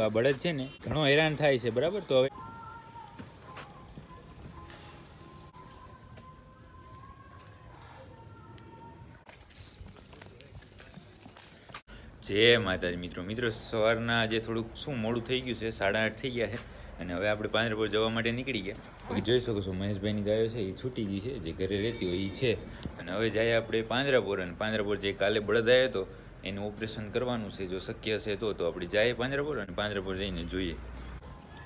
આ બળદ છે ને, ઘણો હેરાન થાય છે, બરાબર? તો હવે જય માતાજી મિત્રો. મિત્રો, સવારના જે થોડુંક શું મોડું થઈ ગયું છે, સાડા આઠ થઈ ગયા છે, અને હવે આપણે પાંદરપુર જવા માટે નીકળી ગયા. જોઈ શકો છો, મહેશભાઈની ગાયો છે, એ છૂટી ગઈ છે, જે ઘરે રહેતી હોય એ છે. અને હવે જાય આપણે પાંદરાપુર, અને પાંદરાપુર જે કાલે બળદ આવ્યો હતો એનું ઓપરેશન કરવાનું છે જો શક્ય હશે તો તો આપણે જાય પાંજરાપોર અને પાંજરાપોર જઈને જોઈએ.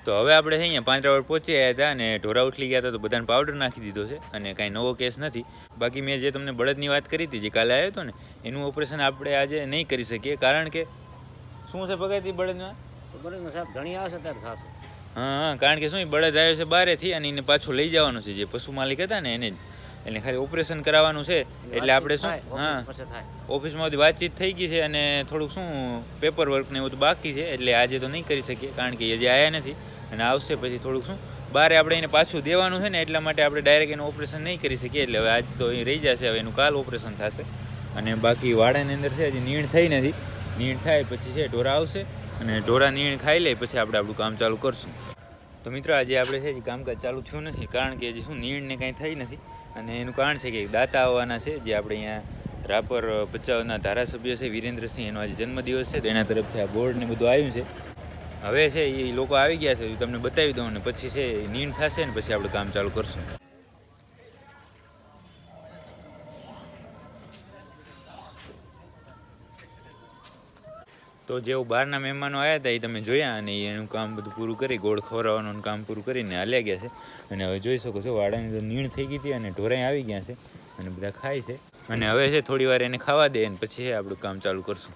તો હવે આપણે અહીંયા પાંજરાપોર પહોંચી આવ્યા હતા અને ઢોરા ઉઠલી ગયા હતા તો બધાને પાવડર નાખી દીધો છે અને કાંઈ નવો કેસ નથી. બાકી મેં જે તમને બળદની વાત કરી હતી જે કાલે આવ્યો હતો ને એનું ઓપરેશન આપણે આજે નહીં કરી શકીએ કારણ કે શું છે પગાતી બળદમાં? બરોબર સાહેબ ઘણી આવશે ત્યારે થશે હા હા કારણ કે શું બળદ આવ્યો છે બારેથી અને એને પાછું લઈ જવાનું છે જે પશુ માલિક હતા ને એને જ. એટલે ખાલી ઓપરેશન કરાવવાનું છે એટલે આપણે શું? હા. ઓફિસમાં વાતચીત થઈ ગઈ છે અને થોડુંક શું પેપર વર્ક ને એવું તો બાકી છે એટલે આજે તો નહીં કરી શકીએ કારણ કે હજી આવ્યા નથી. અને આવશે પછી થોડુંક શું બારે આપણે એને પાછું દેવાનું છે ને એટલા માટે આપણે ડાયરેક્ટ એનું ઓપરેશન નહીં કરી શકીએ એટલે હવે આજ તો અહીં રહી જશે હવે એનું કાલ ઓપરેશન થશે. અને બાકી વાડાની અંદર છે હજી નીણ થઈ નથી. નીણ થાય પછી છે ઢોરા આવશે અને ઢોરા નીણ ખાઈ લે પછી આપણે આપણું કામ ચાલુ કરશું. તો મિત્રો આજે આપણે છે કામકાજ ચાલુ થયું નથી કારણ કે હજી શું નીણ ને કાંઈ થઈ નથી. અને એનું કારણ છે કે દાતા આવવાના છે, જે આપણે અહીંયા રાપર ભચાઉના ધારાસભ્ય છે, વિરેન્દ્રસિંહ, એનો આજે જન્મદિવસ છે, તો એના તરફથી આ બોર્ડ ને બધું આવ્યું છે. હવે છે એ લોકો આવી ગયા છે તમને બતાવી દઉં અને પછી છે નીણ થશે ને પછી આપણે કામ ચાલુ કરશું. તો જેવું બહારના મહેમાનો આવ્યા હતા એ તમે જોયા અને એનું કામ બધું પૂરું કરી, ગોળ ખવડાવવાનું કામ પૂરું કરીને હાલ્યા ગયા છે. અને હવે જોઈ શકો છો, વાડાની તો નીણ થઈ ગઈ હતી અને ઢોરાઈ આવી ગયા છે અને બધા ખાય છે. અને હવે છે થોડી વાર એને ખાવા દે અને પછી આપણું કામ ચાલુ કરશું.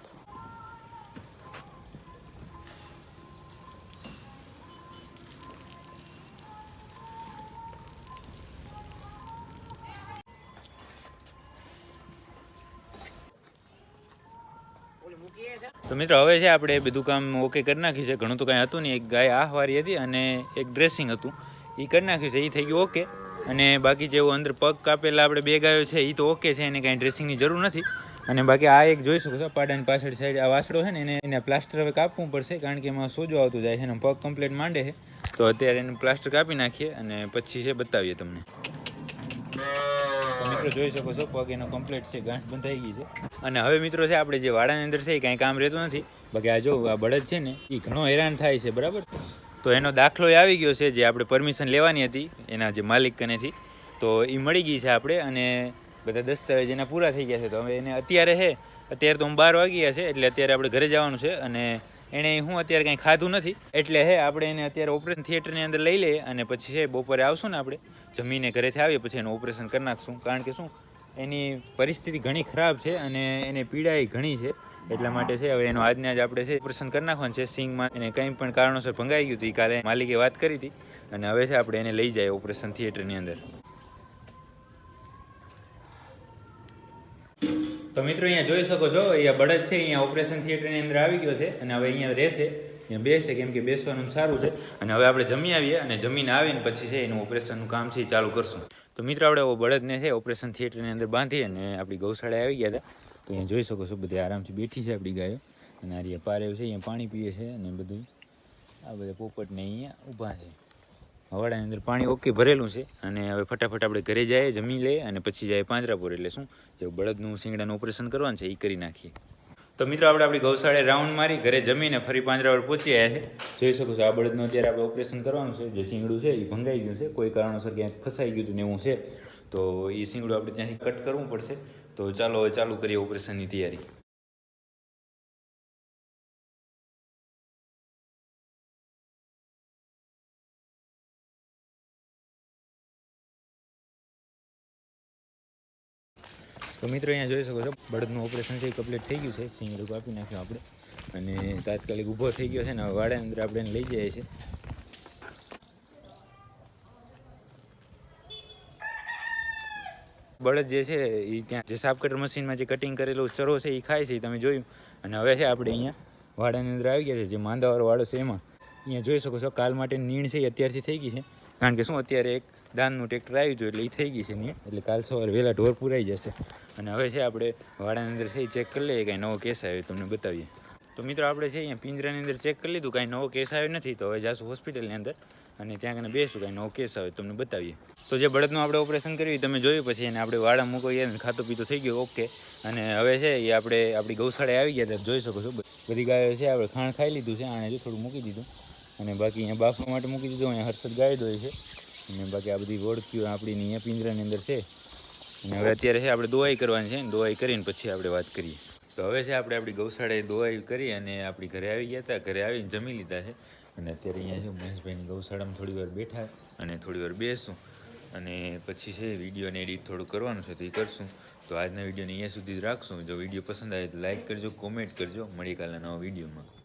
તો મિત્રો, હવે છે આપણે બધું કામ ઓકે કરી નાખ્યું છે. ઘણું તો કાંઈ હતું નહીં. એક ગાય આહવારી હતી અને એક ડ્રેસિંગ હતું. એ કરી નાખ્યું છે. એ થઈ ગયું ઓકે અને બાકી જેવું અંદર પગ કાપેલા આપણે બે ગાયો છે એ તો ઓકે છે. એને કાંઈ ડ્રેસિંગની જરૂર નથી. અને બાકી આ એક જોઈ શકો છો, પાડાની પાછળ સાઈડ આ વાસડો છે ને, એને એને પ્લાસ્ટર હવે કાપવું પડશે, કારણ કે એમાં સોજો આવતું જાય છે અને પગ કમ્પ્લીટ માંડે છે. તો અત્યારે એનું પ્લાસ્ટર કાપી નાખીએ અને પછી છે બતાવીએ તમને. મિત્રો જોઈ શકો છો પગ એનો કમ્પ્લીટ છે, ગાંઠ બંધાઈ ગઈ છે. અને હવે મિત્રો છે, આપણે જે વાડાની અંદર છે, એ કાંઈ કામ રહેતું નથી. બાકી આ જો, આ બળદ છે ને એ ઘણો હેરાન થાય છે, બરાબર? તો એનો દાખલો એ આવી ગયો છે, જે આપણે પરમિશન લેવાની હતી, એના જે માલિક કનેથી તો એ મળી ગઈ છે આપણે, અને બધા દસ્તાવેજ એના પૂરા થઈ ગયા છે. તો હવે એને અત્યારે છે અત્યારે તો હું બાર વાગી ગયા છે, એટલે અત્યારે આપણે ઘરે જવાનું છે, અને એણે હું અત્યારે કંઈ ખાધું નથી. એટલે હે, આપણે એને અત્યારે ઓપરેશન થિયેટરની અંદર લઈ લઈએ અને પછી છે બપોરે આવશું ને આપણે. જમીને ઘરેથી આવીએ, પછી એનું ઓપરેશન કરી નાખશું. કારણ કે શું, એની પરિસ્થિતિ ઘણી ખરાબ છે અને એને પીડા એ ઘણી છે. એટલા માટે છે, હવે એનો આજને આજ આપણે છે ઓપરેશન કરી નાખવાનું છે. સિંગમાં એને કંઈ પણ કારણોસર ભંગાઈ ગયું હતું કાલે માલિકે વાત કરી હતી. અને હવે છે, આપણે એને લઈ જાય ઓપરેશન થિયેટરની અંદર. તો મિત્રો અહીંયા જોઈ શકો છો અહીંયા બળદ છે, અહીંયા ઓપરેશન થિયેટરની અંદર આવી ગયો છે અને હવે અહીંયા રહેશે, અહીંયા બેસે કેમ કે બેસવાનું સારું છે. અને હવે આપણે જમી આવીએ અને જમીને આવીને પછી છે એનું ઓપરેશનનું કામ છે એ ચાલુ કરશું. તો મિત્રો આપણે બળદને છે ઓપરેશન થિયેટરની અંદર બાંધી અને આપણી ગૌશાળાએ આવી ગયા હતા. તો અહીંયા જોઈ શકો છો બધી આરામથી બેઠી છે આપણી ગાયો. અને આ રહ્યા પારેવ છે, અહીંયા પાણી પીએ છે અને બધું આ બધા પોપટને અહીંયા ઊભા છે. હવાડાની અંદર પાણી ઓકે ભરેલું છે અને હવે ફટાફટ આપણે ઘરે જઈએ, જમી લઈએ અને પછી જાય પાંજરાપુર. એટલે શું? જે બળદનું શિંગડાનું ઓપરેશન કરવાનું છે એ કરી નાખીએ. તો મિત્રો, આપણે આપણી ગૌશાળે રાઉન્ડ મારી, ઘરે જમીને ફરી પાંજરાપુર પહોંચી આવ્યા છે. જોઈ શકો છો, આ બળદનું અત્યારે આપણે ઓપરેશન કરવાનું છે. જે શિંગડું છે એ ભંગાઈ ગયું છે. કોઈ કારણોસર ક્યાંક ફસાઈ ગયું હતું ને એવું છે. તો એ શિંગડું આપણે ત્યાંથી કટ કરવું પડશે. તો ચાલો હવે ચાલુ કરીએ ઓપરેશનની તૈયારી. તો મિત્રો અહીંયા જોઈ શકો છો, બળદનું ઓપરેશન છે એ કમ્પ્લીટ થઈ ગયું છે. સિંગડું કાપી નાખ્યું આપણે. અને તાત્કાલિક ઊભો થઈ ગયો છે ને હવે અંદર આપણે એને લઈ જઈએ છીએ. બળદ જે છે એ ત્યાં જે સાફ કટર મશીનમાં જે કટિંગ કરેલો ચરો છે એ ખાય છે તમે જોયું. અને હવે છે આપણે અહીંયા વાડાની અંદર આવી ગયા છે, જે માંદાવાળો વાડો છે એમાં. અહીંયા જોઈ શકો છો કાલ માટે નીણ છે એ અત્યારથી થઈ ગઈ છે. કારણ કે શું અત્યારે એક દાનનું ટ્રેક્ટર આવ્યું હતું એટલે એ થઈ ગઈ છે ને એટલે કાલ સવારે વહેલા ઢોર પૂરાઈ જશે. અને હવે છે આપણે વાડાની અંદર છે ચેક કરી લઈએ કાંઈ નવો કેસ આવ્યો તમને બતાવીએ. તો મિત્રો આપણે છે અહીંયા પિંજરાની અંદર ચેક કરી લીધું, કાંઈ નવો કેસ આવ્યો નથી તો હવે જાશું હોસ્પિટલની અંદર અને ત્યાં કને બેસું, કાંઈ નવો કેસ આવે તમને બતાવીએ. તો જે બળદનું આપણે ઓપરેશન કર્યું તમે જોયું પછી એને આપણે વાડા મૂકીએ અને ખાતો પીતો થઈ ગયો ઓકે અને હવે છે એ આપણે આપણી ગૌશાળાએ આવી ગયા ત્યારે જોઈ શકો છો બધી ગાયો છે આપણે ખાણ ખાઈ લીધું છે, આને જો થોડું મૂકી દીધું. અને બાકી અહીંયા બાફવા માટે મૂકી દીધું, અહીંયા હર્ષદ ગાય દોય છે. અને બાકી આ બધી ઓળખ્યું આપણી અહીંયા પિંજરાની અંદર છે. અને હવે અત્યારે છે આપણે દોવાઈ કરવાની છે દોવાઈ કરીને પછી આપણે વાત કરીએ. તો હવે છે આપણે આપણી ગૌશાળાએ દોવાઈ કરી અને આપણી ઘરે આવી ગયા હતા, ઘરે આવીને જમી લીધા છે. અને અત્યારે અહીંયા છે મહેશભાઈની ગૌશાળામાં થોડી વાર બેઠા અને થોડી વાર બેસું. અને પછી છે વિડીયોને એડિટ થોડું કરવાનું છે તો એ કરશું. તો આજના વિડીયોને અહીંયા સુધી જ રાખશું. જો વીડિયો પસંદ આવે તો લાઈક કરજો, કોમેન્ટ કરજો. મળી કાલના નવા વિડીયોમાં.